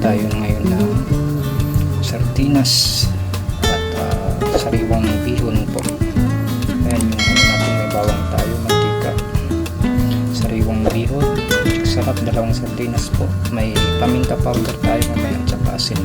tayo ngayon ng sardinas at ah, sariwang bihon po. Ayan yung ano natin may bawang tayo, mantika, sariwang bihon, sarap dalawang sardinas po. May paminta powder tayo mamaya at saka asin.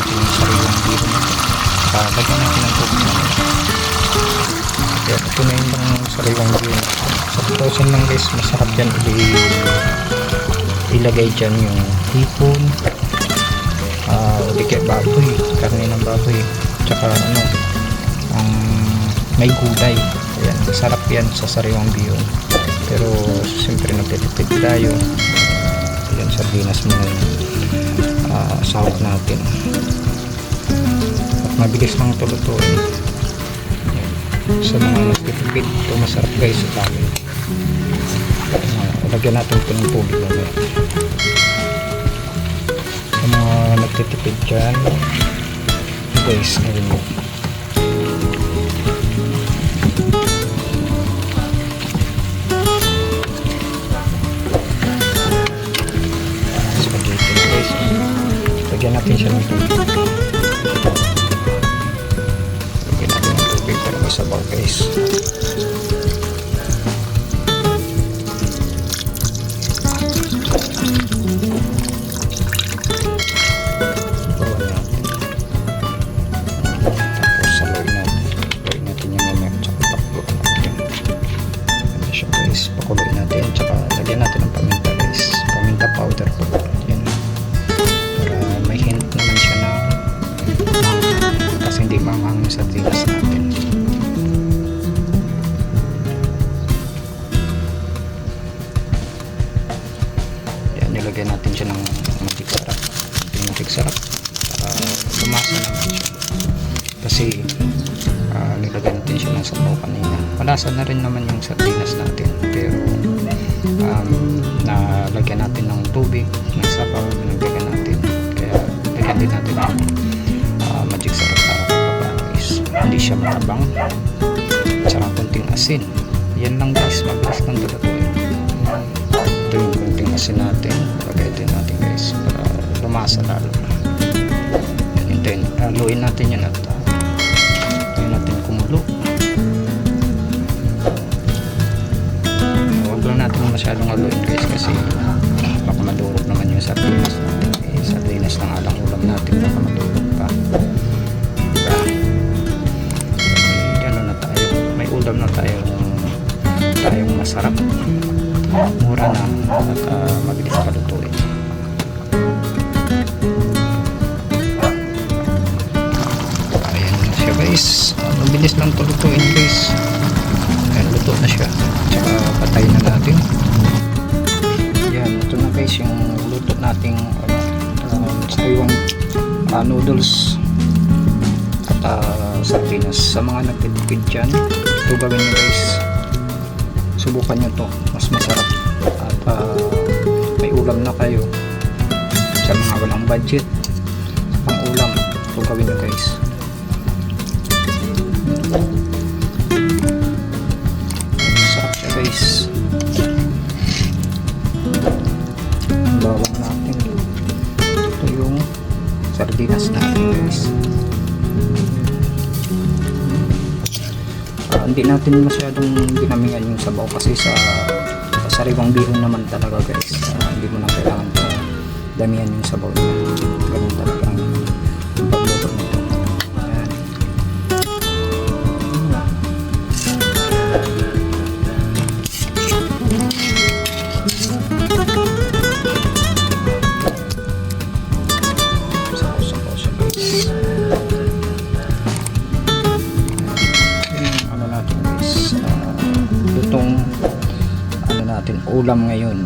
Natin yung sariwang bihon uh, lagyan natin ng tubig natin kaya ito na yung sariwang bihon sa tutusin lang guys masarap yan ilagay dyan yung hipon uh, o di kaya baboy karne ng baboy tsaka ano ang may gulay ayan masarap yan sa sariwang bihon pero siyempre nagtitipid tayo ayan sardinas muna yung uh, sahog natin. At mabilis lang ito lutuin. Sa mga nagtitipid ito masarap guys sa amin uh, lagyan natin ito ng tubig mamaya. Sa mga nagtitipid dyan guys ngayon mo face. Lumasa naman. Kasi ah, nilagyan natin siya ng sabaw kanina. Malasa na rin naman yung sardinas natin. Pero um, nalagyan natin ng tubig, ng sabaw, nilagyan natin. Kaya lagyan din natin ng ah, magic sarap para kapag guys. Hindi siya matabang. Tsaka konting asin. Yan lang guys, mabilis lang tulutuin. Ito yung konting asin natin. Lagay din natin guys para lumasa lalo. Hintayin, haluin natin yan at uh, hintayin natin kumulo. Huwag lang natin masyadong haluin guys kasi baka madurog naman yung sardinas natin. Eh, sardinas ng alang ulam natin baka madurog pa. Diba? May ano na tayo. May ulam na tayo tayong masarap. Mura na at ah, mabilis palutuin. Guys. Mabilis lang ito lutuin guys. Ayan, luto na siya. Tsaka patay na natin. Yan, ito na guys yung luto nating ano, um, sariwang ah, noodles at ah, sardinas. Sa mga nagtitipid dyan, ito gawin nyo guys. Subukan nyo to. Mas masarap. At ah, may ulam na kayo. Sa mga walang budget, pang ulam, ito gawin nyo guys. Sardinas natin guys. Ah, hindi natin masyadong ginamingan yung sabaw kasi sa, sa sariwang bihon naman talaga guys. Ah, hindi mo na kailangan pa damihan yung sabaw niya. Ganun talaga ang pagluto nito. Ulam ngayon